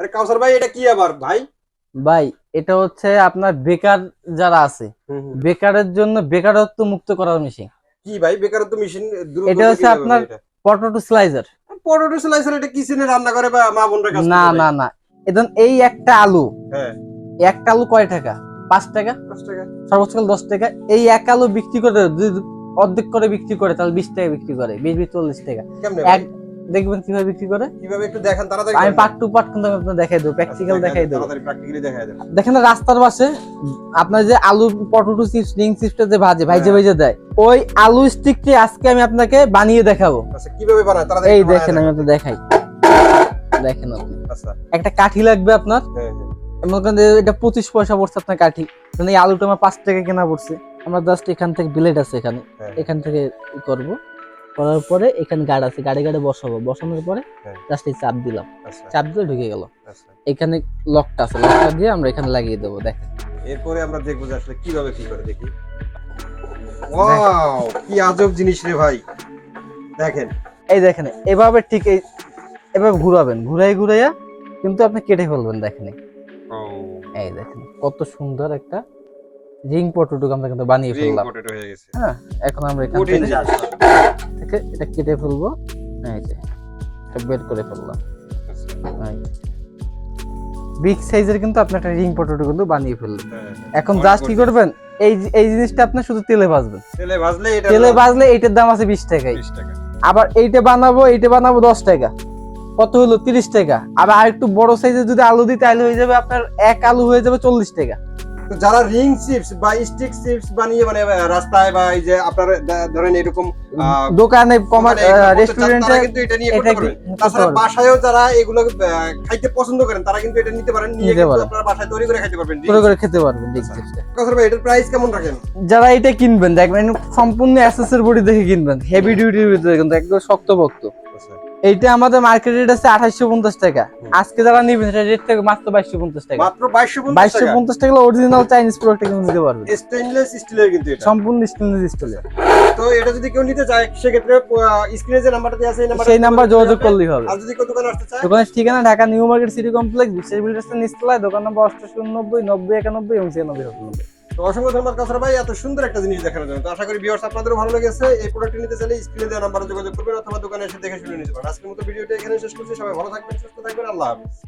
আরে কাউসার ভাই এটা কি আবার ভাই? ভাই এটা হচ্ছে আপনার বেকার যারা আছে বেকারের জন্য বেকারত্ব মুক্ত করার মেশিন কি ভাই বেকারত্ব মেশিন এটা হচ্ছে আপনার পটেটো স্লাইজার পটেটো স্লাইসার এটা কিচেনে রান্না করে বা মা বোনরা কাজ না না না। এখন এই একটা আলু হ্যাঁ। একটা আলু কয় টাকা? পাঁচ টাকা? পাঁচ টাকা। সর্বোচ্চ দশ টাকা। এই এক আলু বিক্রি করে যদি অর্ধেক করে বিক্রি করে তাহলে বিশ টাকা বিক্রি করে বিশ বিশ চল্লিশ টাকা। দেখবেন কীভাবে বিক্রি করে? কীভাবে একটু দেখান তাড়াতাড়ি আমি পার্ট টু পার্ট কিন্তু আমি আপনার দেখাই দেবো প্র্যাকটিক্যাল আচ্ছা, দেখাই দেবো। তাড়াতাড়ি প্র্যাকটিক্যালি দেখাই দেন। দেখেন রাস্তার পাশে আপনার যে আলু পটেটো চিপস রিং চিপসটা যে ভাজে ভাইজে হ্যাঁ। ভাইজে দেয় ওই আলু স্টিকটি আজকে আমি আপনাকে বানিয়ে দেখাবো। আচ্ছা কীভাবে বানায়? তাড়াতাড়ি এই দেখেন আমি। আপনাকে দেখাই। দেখেন আপনি। আচ্ছা। একটা কাঠি লাগবে আপনার। হ্যাঁ হ্যাঁ। মনে করেন এটা পঁচিশ পয়সা পড়ছে আপনার কাঠি। মানে এই আলুটা আমার পাঁচ টাকা কেনা পড়ছে। আমরা জাস্ট এখান থেকে বিলেট আছে এখানে। হ্যাঁ। এখান থেকে করব। করার পরে এখানে গাড় আছে গাড়ি গাড়ি বসাবো। বসানোর পরে হ্যাঁ। জাস্ট এই চাপ দিলাম। আচ্ছা। চাপ দিয়ে ঢুকে গেল। আচ্ছা। এখানে লকটা আছে লকটা দিয়ে আমরা এখানে লাগিয়ে দেবো দেখেন। এরপরে আমরা দেখব যে আসলে কীভাবে কি করে দেখি। ওয়াও কি আজব জিনিস রে ভাই। দেখেন। এই দেখেন এভাবে ঠিক এই এভাবে ঘুরাবেন ঘুরাই ঘুরাইয়া কিন্তু আপনি কেটে ফেলবেন দেখেন। এই দেখেন কত সুন্দর একটা রিং পটেটো আমরা কিন্তু বানিয়ে রিং ফেললাম। হয়ে গেছে। হ্যাঁ এখন আমরা এখান থেকে থেকে এটা কেটে ফেলব। এই যে এটা বের করে ফেললাম। বিগ সাইজের কিন্তু আপনি একটা রিং পটেটো কিন্তু বানিয়ে ফেললেন। হ্যাঁ, এখন জাস্ট কি করবেন? এই এই জিনিসটা আপনি শুধু তেলে ভাজবেন। তেলে ভাজলে এটা তেলে ভাজলে এইটার দাম আছে বিশ টাকাই 20 টাকা। আবার এইটা বানাবো এইটা বানাবো দশ টাকা। কত হলো? তিরিশ টাকা। আবার আরেকটু বড় সাইজের যদি আলু দিই তাহলে হয়ে যাবে আপনার এক আলু হয়ে যাবে চল্লিশ টাকা। তো যারা রিং চিপস বা স্টিক চিপস বানিয়ে মানে রাস্তায় বা এই যে আপনার ধরেন এরকম দোকানে কমার রেস্টুরেন্টে কিন্তু এটা নিয়ে করতে করতে তাছাড়া বাসায়ও যারা এগুলো খাইতে পছন্দ করেন তারা কিন্তু এটা নিতে পারেন নিয়ে নিতে কিন্তু আপনারা বাসায় তৈরি করে খাইতে পারবেন তৈরি করে খেতে পারবেন বিগ চিপসটা ভাই এটার প্রাইস কেমন রাখেন? যারা এটা কিনবেন দেখবেন সম্পূর্ণ অ্যাসেসের বডি দেখে কিনবেন হেভি ডিউটির ভিতরে কিন্তু একদম শক্তপোক্ত। এইটা আমাদের মার্কেট রেট আছে আঠাইশো পঞ্চাশ টাকা। আজকে যারা নিবেন সেটা রেট থেকে মাত্র বাইশশো পঞ্চাশ টাকা। মাত্র বাইশশো পঞ্চাশ টাকা? অরিজিনাল চাইনিজ প্রোডাক্ট কিন্তু নিতে পারবেন স্টেনলেস স্টিলের কিন্তু সম্পূর্ণ স্টেনলেস স্টিলের তো এটা যদি কেউ নিতে চায় সেক্ষেত্রে স্ক্রিনে যে নাম্বারটা দেওয়া আছে এই নাম্বারে সেই নাম্বার যোগাযোগ করলেই হবে। আর যদি কেউ দোকানে আসতে চায়? দোকানের ঠিকানা Dhaka new market city complex বিশ্বের বিল্ডার্সের নিচতলায় দোকান নম্বর অষ্টাশি উননব্বই নব্বই একানব্বই এবং ছিয়ানব্বই তো অসংখ্য ধন্যবাদ কাউসার ভাই, এত সুন্দর একটা জিনিস দেখানোর জন্য। তো আশা করি ভিউয়ার্স আপনাদেরও ভালো লেগেছে। এই প্রোডাক্টটি নিতে চাইলে স্ক্রিনে দেওয়া নাম্বারে যোগাযোগ করবেন অথবা দোকানে এসে দেখে শুনে নিতে পারেন। আজকের মতো ভিডিওটা এখানে শেষ করছি। সবাই ভালো থাকবেন, সুস্থ থাকবেন। আল্লাহ হাফিজ।